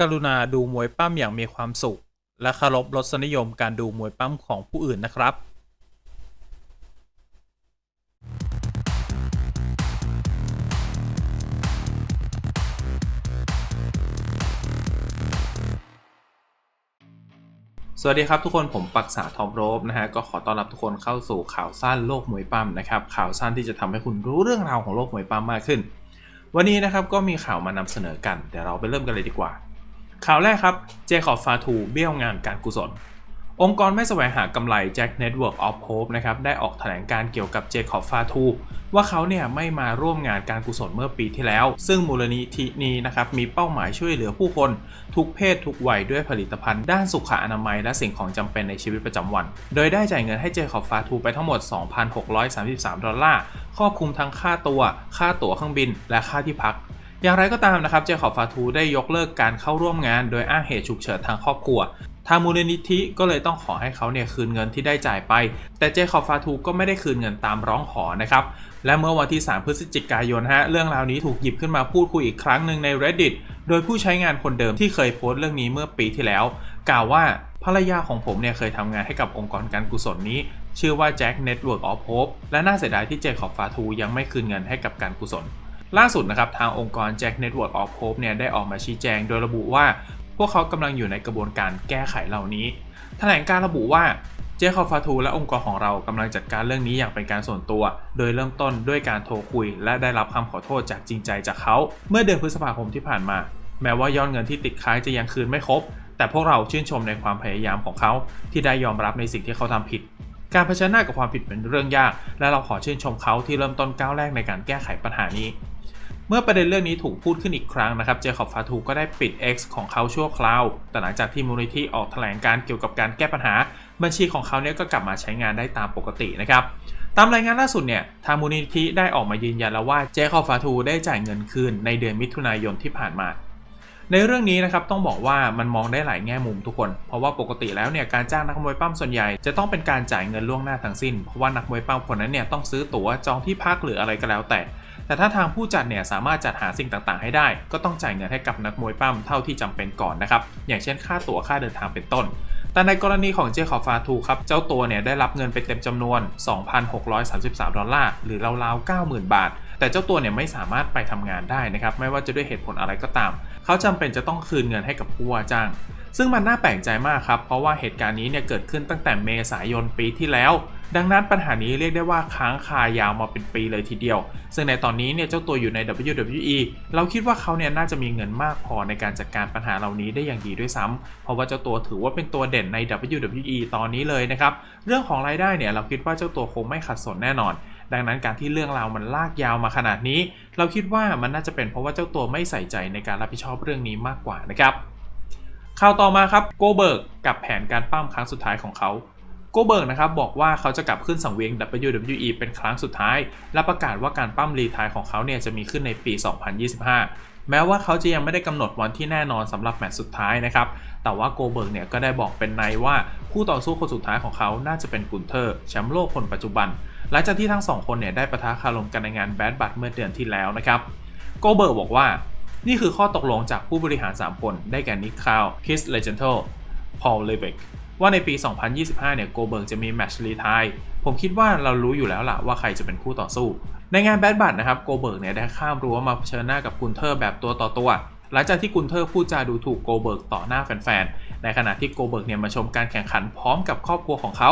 กรุณาดูมวยปั้มอย่างมีความสุข และเคารพรสนิยมการดูมวยปั้มของผู้อื่นนะครับสวัสดีครับทุกคนผมปักษาทอมโรบนะฮะก็ขอต้อนรับทุกคนเข้าสู่ข่าวสั้นโลกมวยปั้มนะครับข่าวสั้นที่จะทำให้คุณรู้เรื่องราวของโลกมวยปั้มมากขึ้น วันนี้นะครับก็มีข่าวมานำเสนอกัน เดี๋ยวเราไปเริ่มกันเลยดีกว่า ข่าวแรกครับ เจคอบฟาทูเบี้ยวงานการกุศล องค์กรไม่แสวงหากำไร Jack Network of Hope นะครับได้ออกแถลงการเกี่ยวกับเจคอบฟาทูว่าเขาเนี่ยไม่มาร่วมงานการกุศลเมื่อปีที่แล้ว ซึ่งมูลนิธินี้นะครับมีเป้าหมายช่วยเหลือผู้คน ทุกเพศทุกวัยด้วยผลิตภัณฑ์ด้านสุขอนามัยและสิ่งของจำเป็นในชีวิตประจำวัน โดยได้จ่ายเงินให้เจคอบฟาทูไปทั้งหมด 2,633 ดอลลาร์ครอบคลุมทั้งค่าตัว ค่าตั๋วเครื่องบิน และค่าที่พัก อย่างไรก็ตามนะครับ เจคอบฟาทูได้ยกเลิกการเข้าร่วมงานโดยอ้างเหตุฉุกเฉินทางครอบครัว ทางมูลนิธิก็เลยต้องขอให้เขาเนี่ยคืนเงินที่ได้จ่ายไป แต่เจคอบฟาทูก็ไม่ได้คืนเงินตามร้องขอนะครับ และเมื่อวันที่ 3 พฤศจิกายนฮะ เรื่องราวนี้ถูกหยิบขึ้นมาพูดคุยอีกครั้งหนึ่งใน reddit โดยผู้ใช้งานคนเดิมที่เคยโพสต์เรื่องนี้เมื่อปีที่แล้ว กล่าวว่าภรรยาของผมเนี่ยเคยทำงานให้กับองค์กรการกุศลนี้ ชื่อว่า Jack Network of Hope และน่าเสียดายที่เจคอบฟาทูยังไม่คืนเงินให้กับการกุศล ล่าสุดนะครับทางองค์กร Jack Network of Hope เนี่ยได้ออกมาชี้แจงโดยระบุว่า พวกเขากำลังอยู่ในกระบวนการแก้ไขเหล่านี้ แถลงการระบุว่าเจคอบฟาทูและองค์กรของเรากำลังจัดการเรื่องนี้อย่างเป็นการส่วนตัว โดยเริ่มต้นด้วยการโทรคุย และได้รับคำขอโทษจากจริงใจจากเขา เมื่อเดือนพฤษภาคมที่ผ่านมา แม้ว่ายอดเงินที่ติดค้างจะยังคืนไม่ครบ แต่พวกเราชื่นชมในความพยายามของเขา ที่ได้ยอมรับในสิ่งที่เขาทำผิด การเผชิญหน้ากับความผิดเป็นเรื่องยาก และเราขอชื่นชมเขาที่เริ่มต้นก้าวแรกในการแก้ไขปัญหานี้ เมื่อประเด็นเรื่องนี้ถูกพูดขึ้นอีกครั้งนะครับ เจคอบฟาทูก็ได้ปิด X ของเขาชั่วคราว แต่หลังจากที่มูลนิธิออกแถลงการเกี่ยวกับการแก้ปัญหา บัญชีของเขาเนี่ยก็กลับมาใช้งานได้ตามปกตินะครับตามรายงานล่าสุดเนี่ยทางมูลนิธิได้ออกมายืนยันแล้วว่าเจคอบฟาทูได้จ่ายเงินคืนในเดือนมิถุนายนที่ผ่านมาในเรื่องนี้นะครับต้องบอกว่ามันมองได้หลายแง่มุมทุกคน เพราะว่าปกติแล้วเนี่ยการจ้างนักมวยปั้มส่วนใหญ่จะต้องเป็นการจ่ายเงินล่วงหน้าทั้งสิ้น เพราะว่านักมวยปั้มคนนั้นเนี่ยต้องซื้อตั๋วจองที่พักหรืออะไรก็แล้วแต่ แต่ถ้าทางผู้จัดเนี่ยสามารถจัดหาสิ่งต่างๆ ให้ได้ ก็ต้องจ่ายเงินให้กับนักมวยปั้มเท่าที่จำเป็นก่อนนะครับอย่างเช่นค่าตั๋วค่าเดินทางเป็นต้น แต่ในกรณีของเจคอบฟาทูครับเจ้าตัวเนี่ยได้รับเงินไปเต็มจำนวน 2,633 ดอลลาร์หรือราวๆ90,000 บาท แต่เจ้าตัวเนี่ยไม่สามารถไปทำงานได้นะครับไม่ว่าจะด้วยเหตุผลอะไรก็ตาม เขาจำเป็นจะต้องคืนเงินให้กับผู้ว่าจ้าง ซึ่งมันน่าแปลกใจมากครับ เพราะว่าเหตุการณ์นี้เนี่ยเกิดขึ้นตั้งแต่เมษายนปีที่แล้ว ดังนั้นปัญหานี้เรียกได้ว่าค้างคายาวมาเป็นปีเลยทีเดียว ซึ่งในตอนนี้เนี่ยเจ้าตัวอยู่ใน WWE เราคิดว่าเขาเนี่ยน่าจะมีเงินมากพอในการจัดการปัญหาเหล่านี้ได้อย่างดีด้วยซ้ำเพราะว่าเจ้าตัวถือว่าเป็นตัวเด่นใน WWE ตอนนี้เลยนะครับ เรื่องของรายได้เนี่ยเราคิดว่าเจ้าตัวคงไม่ขัดสนแน่นอนดังนั้นการที่เรื่องราวมันลากยาวมาขนาดนี้ เราคิดว่ามันน่าจะเป็นเพราะว่าเจ้าตัวไม่ใส่ใจในการรับผิดชอบเรื่องนี้มากกว่านะครับ ข่าวต่อมาครับโกเบิร์กกับแผนการปั้มครั้งสุดท้ายของเขาโกเบิร์กนะครับบอกว่าเขาจะกลับขึ้นสังเวียน WWE เป็นครั้งสุดท้าย และประกาศว่าการปั้มรีทายของเขาเนี่ยจะมีขึ้นในปี 2025 แม้ว่าเขาจะยังไม่ได้กำหนดวันที่แน่นอนสำหรับแมตช์สุดท้ายนะครับ แต่ว่าโกเบิร์กเนี่ยก็ได้บอกเป็นในว่าคู่ต่อสู้คนสุดท้ายของเขาน่าจะเป็นกุนเทอร์แชมป์โลกคนปัจจุบัน หลังจากที่ทั้งสองคนเนี่ยได้ประทะคารมกันในงานแบดบัตเมื่อเดือนที่แล้วนะครับโกเบิร์กบอกว่า นี่คือข้อตกลงจากผู้บริหาร 3 คนได้แก่นิคคาวคิสเลเจนโตพอลเลเวกว่าในปี 2025 เนี่ยโกเบิร์กจะมีแมช์รีไทายผมคิดว่าเรารู้อยู่แล้วล่ะว่าใครจะเป็นคู่ต่อสู้ ในงานแบดบัตนะครับโกเบิร์กเนี่ยได้ข้ามรั้วมาเผชิญหน้ากับกุนเทอร์แบบตัวต่อตัว หลังจากที่กุนเทอร์พูดจาดูถูกโกเบิร์กต่อหน้าแฟนๆ ในขณะที่โกเบิร์กเนี่ยมาชมการแข่งขันพร้อมกับครอบครัวของเขา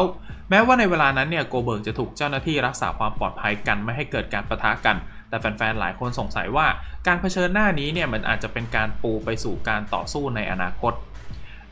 แม้ว่าในเวลานั้นเนี่ยโกเบิร์กจะถูกเจ้าหน้าที่รักษาความปลอดภัยกันไม่ให้เกิดการประทะกัน แต่แฟนๆหลายคนสงสัยว่าการเผชิญหน้านี้เนี่ยมันอาจจะเป็นการปูไปสู่การต่อสู้ในอนาคต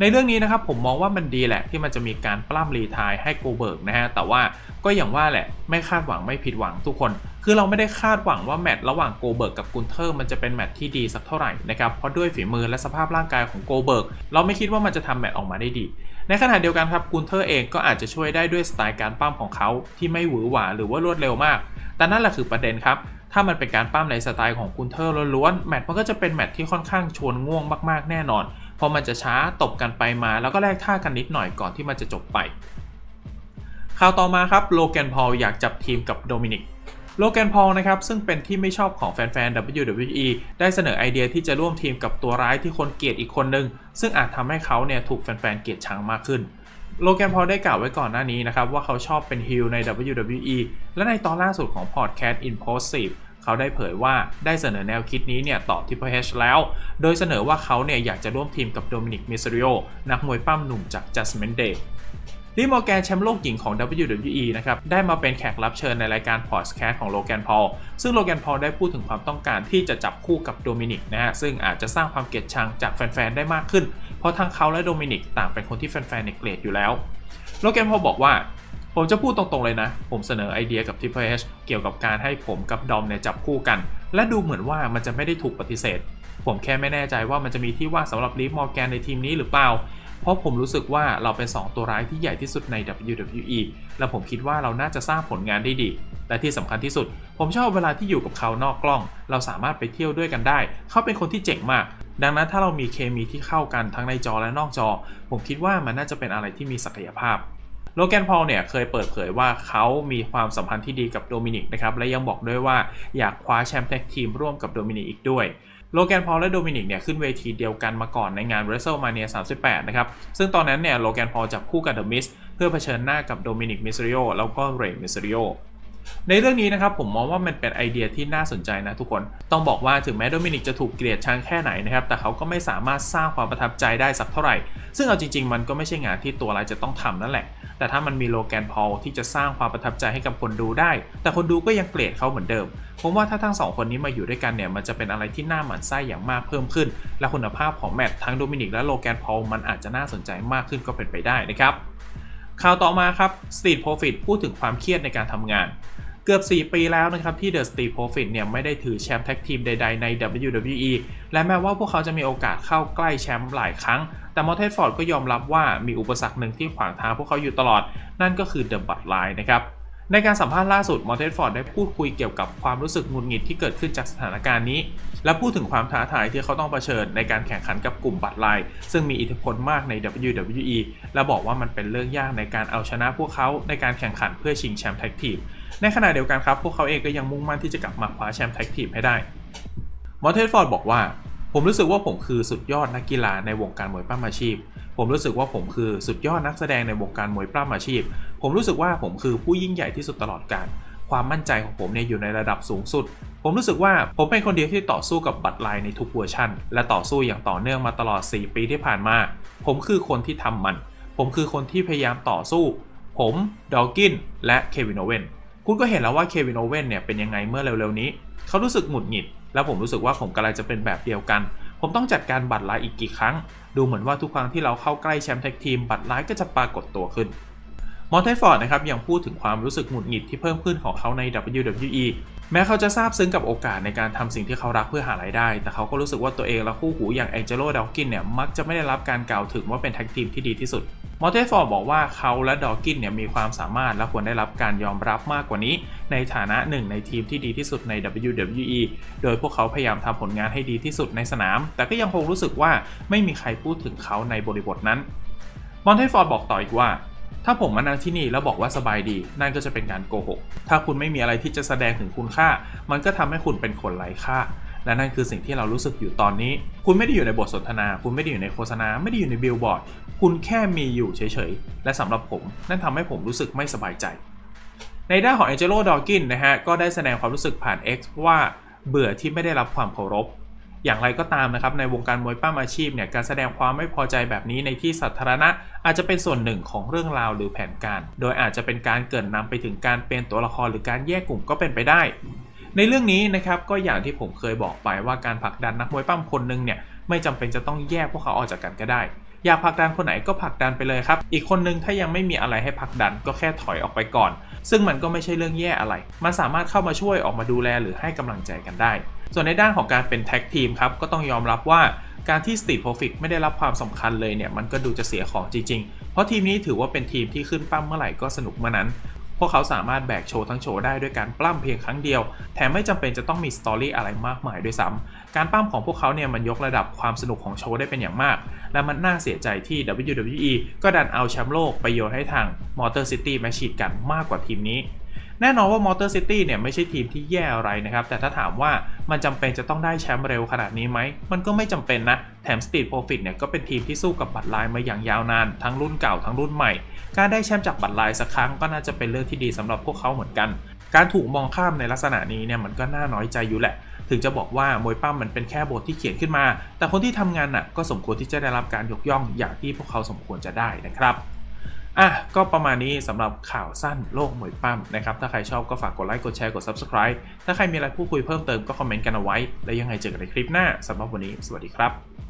ในเรื่องนี้นะครับผมมองว่ามันดีแหละที่มันจะมีการปล้ำรีทายให้โกเบิร์กนะฮะแต่ว่าก็อย่างว่าแหละไม่คาดหวังไม่ผิดหวังทุกคน คือเราไม่ได้คาดหวังว่าแมตช์ระหว่างโกเบิร์กกับกุนเทอร์มันจะเป็นแมตช์ที่ดีสักเท่าไหร่นะครับเพราะด้วยฝีมือและสภาพร่างกายของโกเบิร์กเราไม่คิดว่ามันจะทำแมตช์ออกมาได้ดีในขณะเดียวกันครับกุนเทอร์เองก็อาจจะช่วยได้ด้วยสไตล์การปั้มของเขาที่ไม่หวือหวาหรือว่ารวดเร็วมาก แต่นั่นแหละคือประเด็นครับ ถ้ามันเป็นการปั้มในสไตล์ของกุนเทอร์ล้วนๆแมตช์มันก็จะเป็นแมตช์ที่ค่อนข้างชวนง่วงมากๆแน่นอน เพราะมันจะช้าตบกันไปมา แล้วก็แลกท่ากันนิดหน่อยก่อนที่มันจะจบไปข่าวต่อมาครับโลแกนพอลอยากจับทีมกับโดมินิกโลแกนพอลนะครับซึ่งเป็นที่ไม่ชอบของแฟนๆ WWE ได้เสนอไอเดียที่จะร่วมทีมกับตัวร้ายที่คนเกลียดอีกคนนึง ซึ่งอาจทำให้เขาเนี่ยถูกแฟนๆ เกลียดชังมากขึ้น โลแกนพอลได้กล่าวไว้ก่อนหน้านี้นะครับว่าเขาชอบเป็นฮิลใน WWE และในตอนล่าสุดของพอดแคสต์ Impulsive เขาได้เผยว่าได้เสนอแนวคิดนี้เนี่ยต่อ Triple H แล้ว โดยเสนอว่าเขาเนี่ยอยากจะร่วมทีมกับโดมินิกมิสซิโอนักมวยปั้มหนุ่มจาก Judgment Day ลิมอร์แกนแชมป์โลกหญิงของ WWE นะครับ ได้มาเป็นแขกรับเชิญในรายการพอดแคสต์ของโลแกนพอล ซึ่งโลแกนพอลได้พูดถึงความต้องการที่จะจับคู่กับโดมินิกนะฮะ ซึ่งอาจจะสร้างความเกลียดชังจากแฟน ๆ ได้มากขึ้น เพราะทั้งเขาและโดมินิกต่างเป็นคนที่แฟน ๆ ในเกลียดอยู่แล้ว โลแกนพอลบอกว่า ผมจะพูดตรงๆเลยนะ ผมเสนอไอเดียกับ Triple H เกี่ยวกับการให้ผมกับดอมเนี่ยจับคู่กัน และดูเหมือนว่ามันจะไม่ได้ถูกปฏิเสธ ผมแค่ไม่แน่ใจว่ามันจะมีที่ว่างสำหรับลิฟมอร์แกนในทีมนี้หรือเปล่า เพราะผมรู้สึกว่าเราเป็น 2 ตัวร้ายที่ใหญ่ที่สุดใน WWE และผมคิดว่าเราน่าจะสร้างผลงานได้ดี และที่สำคัญที่สุด ผมชอบเวลาที่อยู่กับเขานอกกล้อง เราสามารถไปเที่ยวด้วยกันได้ เขาเป็นคนที่เจ๋งมากดังนั้นถ้าเรามีเคมีที่เข้ากันทั้งในจอและนอกจอ ผมคิดว่ามันน่าจะเป็นอะไรที่มีศักยภาพ โลแกนพอลเนี่ยเคยเปิดเผยว่าเขามีความสัมพันธ์ที่ดีกับโดมินิกนะครับและยังบอกด้วยว่าอยากคว้าแชมป์แท็กทีมร่วมกับโดมินิกอีกด้วยโลแกนพอลและโดมินิกเนี่ยขึ้นเวทีเดียวกันมาก่อนในงาน WrestleMania 38 นะครับ ซึ่งตอนนั้นเนี่ยโลแกนพอลจับคู่กับเดอะมิสเพื่อเผชิญหน้ากับโดมินิกมิสริโอแล้วก็เรย์มิสริโอในเรื่องนี้นะครับผมมองว่ามันเป็นไอเดียที่น่าสนใจนะทุกคน ต้องบอกว่าถึงแม้โดมินิกจะถูกเกลียดชังแค่ไหนนะครับ แต่เขาก็ไม่สามารถสร้างความประทับใจได้สักเท่าไหร่ ซึ่งเอาจริง ๆ มันก็ไม่ใช่งานที่ตัวรายจะต้องทำนั่นแหละ แต่ถ้ามันมีโลแกนพอลที่จะสร้างความประทับใจให้กับคนดูได้ แต่คนดูก็ยังเกลียดเขาเหมือนเดิมผมว่าถ้าทั้งสองคนนี้มาอยู่ด้วยกันเนี่ยมันจะเป็นอะไรที่น่าหมั่นไส้อย่างมากเพิ่มขึ้น และคุณภาพของแมตช์ทั้งโดมินิกและโลแกนพอลมันอาจจะน่าสนใจมากขึ้นก็เป็นไปได้นะครับข่าวต่อมาครับ Street Profit พูดถึงความเครียดในการทำงาน เกือบ 4 ปีแล้วนะครับที่ The Street Profit เนี่ยไม่ได้ถือแชมป์แท็กทีมใดๆใน WWE และแม้ว่าพวกเขาจะมีโอกาสเข้าใกล้แชมป์หลายครั้ง แต่มอเทสฟอร์ดก็ยอมรับว่ามีอุปสรรคหนึ่งที่ขวางทางพวกเขาอยู่ตลอด นั่นก็คือ The Bud Line นะครับ ในการสัมภาษณ์ล่าสุดมอร์เทสฟอร์ดได้พูดคุยเกี่ยวกับความรู้สึกงุดหงิดที่เกิดขึ้นจากสถานการณ์นี้ และพูดถึงความท้าทายที่เขาต้องเผชิญในการแข่งขันกับกลุ่มบัตรไลน์ซึ่งมีอิทธิพลมากใน WWE และบอกว่ามันเป็นเรื่องยากในการเอาชนะพวกเขาในการแข่งขันเพื่อชิงแชมป์แท็กทีมในขณะเดียวกันครับพวกเขาเองก็ยังมุ่งมั่นที่จะกลับมาคว้าแชมป์แท็กทีมให้ได้มอร์เทสฟอร์ดบอกว่า ผมรู้สึกว่าผมคือสุดยอดนักกีฬาในวงการมวยปล้ำอาชีพ ผมรู้สึกว่าผมคือสุดยอดนักแสดงในวงการมวยปล้ำอาชีพ ผมรู้สึกว่าผมคือผู้ยิ่งใหญ่ที่สุดตลอดกาลความมั่นใจของผมเนี่ยอยู่ในระดับสูงสุด ผมรู้สึกว่าผมเป็นคนเดียวที่ต่อสู้กับบัตรไลน์ในทุกเวอร์ชันและต่อสู้อย่างต่อเนื่องมาตลอด 4 ปีที่ผ่านมา ผมคือคนที่ทำมัน ผมคือคนที่พยายามต่อสู้ ผมดอลกินและเควินโอเวนคุณก็เห็นแล้วว่าเควินโอเว่นเนี่ยเป็นยังไงเมื่อเร็วๆนี้ เขารู้สึกหงุดหงิด แล้วผมรู้สึกว่าผมกำลังจะเป็นแบบเดียวกัน ผมต้องจัดการบัตรไลน์อีกกี่ครั้ง ดูเหมือนว่าทุกครั้งที่เราเข้าใกล้แชมป์แท็กทีมบัตรไลน์ก็จะปรากฏตัวขึ้นมอนเทฟอร์ดนะครับยังพูดถึงความรู้สึกหงุดหงิดที่เพิ่มขึ้นของเขาใน WWE แม้เขาจะทราบซึ้งกับโอกาสในการทำสิ่งที่เขารักเพื่อหารายได้ แต่เขาก็รู้สึกว่าตัวเองและคู่หูอย่างแองเจโลดอ w กินเนี่ยมักจะไม่ได้รับการกล่าวถึงว่าเป็นแท็กทีมที่ดีที่สุด มอเทฟอร์บอกว่าเขาและดอ w กินเนี่ยมีความสามารถและควรได้รับการยอมรับมากกว่านี้ ในฐานะหนึ่งในทีมที่ดีที่สุดใน WWE โดยพวกเขาพยายามทำผลงานให้ดีที่สุดในสนาม แต่ก็ยังคงรู้สึกว่าไม่มีใครพูดถึงเขาในบริบทนั้น มอนเทฟอร์ดบอกต่ออีกว่าถ้าผมมานั่งที่นี่แล้วบอกว่าสบายดี นั่นก็จะเป็นการโกหก ถ้าคุณไม่มีอะไรที่จะแสดงถึงคุณค่า มันก็ทำให้คุณเป็นคนไร้ค่า และนั่นคือสิ่งที่เรารู้สึกอยู่ตอนนี้ คุณไม่ได้อยู่ในบทสนทนา คุณไม่ได้อยู่ในโฆษณา ไม่ได้อยู่ในบิลบอร์ด คุณแค่มีอยู่เฉยๆ และสำหรับผม นั่นทำให้ผมรู้สึกไม่สบายใจ ในด้านของ Angelo d o กินนะฮะ ก็ได้แสดงความรู้สึกผ่าน X ว่าเบื่อที่ไม่ได้รับความเคารพ อย่างไรก็ตามนะครับ ในวงการมวยปั้มอาชีพเนี่ยการแสดงความไม่พอใจแบบนี้ในที่สาธารณะ อาจจะเป็นส่วนหนึ่งของเรื่องราวหรือแผนการ โดยอาจจะเป็นการเกรินนำไปถึงการเป็นตัวละครหรือการแยกกลุ่มก็เป็นไปได้ ในเรื่องนี้นะครับก็อย่างที่ผมเคยบอกไปว่าการผลักดันนักมวยปั้มคนหนึงเนี่ยไม่จำเป็นจะต้องแยกพวกเขาออกจากกันก็ได้ อยากผลักดันคนไหนก็ผลักดันไปเลยครับ อีกคนนึงถ้ายังไม่มีอะไรให้ผลักดันก็แค่ถอยออกไปก่อน ซึ่งมันก็ไม่ใช่เรื่องแย่อะไร มันสามารถเข้ามาช่วยออกมาดูแลหรือให้กำลังใจกันได้ ส่วนในด้านของการเป็นแท็กทีมครับก็ต้องยอมรับว่าการที่ Street Profit ไม่ได้รับความสำคัญเลยเนี่ยมันก็ดูจะเสียของจริง ๆ เพราะทีมนี้ถือว่าเป็นทีมที่ขึ้นปั้มเมื่อไหร่ก็สนุกเมื่อนั้น พวกเขาสามารถแบกโชว์ทั้งโชว์ได้ด้วยการปล้ำเพียงครั้งเดียว แถมไม่จำเป็นจะต้องมีสตอรี่อะไรมากมายด้วยซ้ำการปล้ำของพวกเขาเนี่ยมันยกระดับความสนุกของโชว์ได้เป็นอย่างมากและมันน่าเสียใจที่ WWE ก็ดันเอาแชมป์โลกไปโยนให้ทาง Motor City Machine กันมากกว่าทีมนี้แน่นอนว่ามอเตอร์ซิตี้เนี่ยไม่ใช่ทีมที่แย่อะไรนะครับ แต่ถ้าถามว่ามันจำเป็นจะต้องได้แชมป์เร็วขนาดนี้ไหม มันก็ไม่จำเป็นนะ แถม Street Profit เนี่ยก็เป็นทีมที่สู้กับบัตรลายมาอย่างยาวนาน ทั้งรุ่นเก่าทั้งรุ่นใหม่ การได้แชมป์จากบัตรลายสักครั้งก็น่าจะเป็นเรื่องที่ดีสำหรับพวกเขาเหมือนกัน การถูกมองข้ามในลักษณะนี้เนี่ยมันก็น่าน้อยใจอยู่แหละ ถึงจะบอกว่ามวยปั้มมันเป็นแค่บทที่เขียนขึ้นมา แต่คนที่ทำงานน่ะก็สมควรที่จะได้รับการยกย่องอย่างที่พวกเขาสมควรจะได้นะครับอะก็ประมาณนี้สำหรับข่าวสั้นโลกมวยปั้มนะครับ ถ้าใครชอบก็ฝากกดไลค์กดแชร์กด Subscribe ถ้าใครมีอะไรพูดคุยเพิ่มเติมก็คอมเมนต์กันเอาไว้ แล้วยังไงเจอกันในคลิปหน้าสำหรับวันนี้ สวัสดีครับ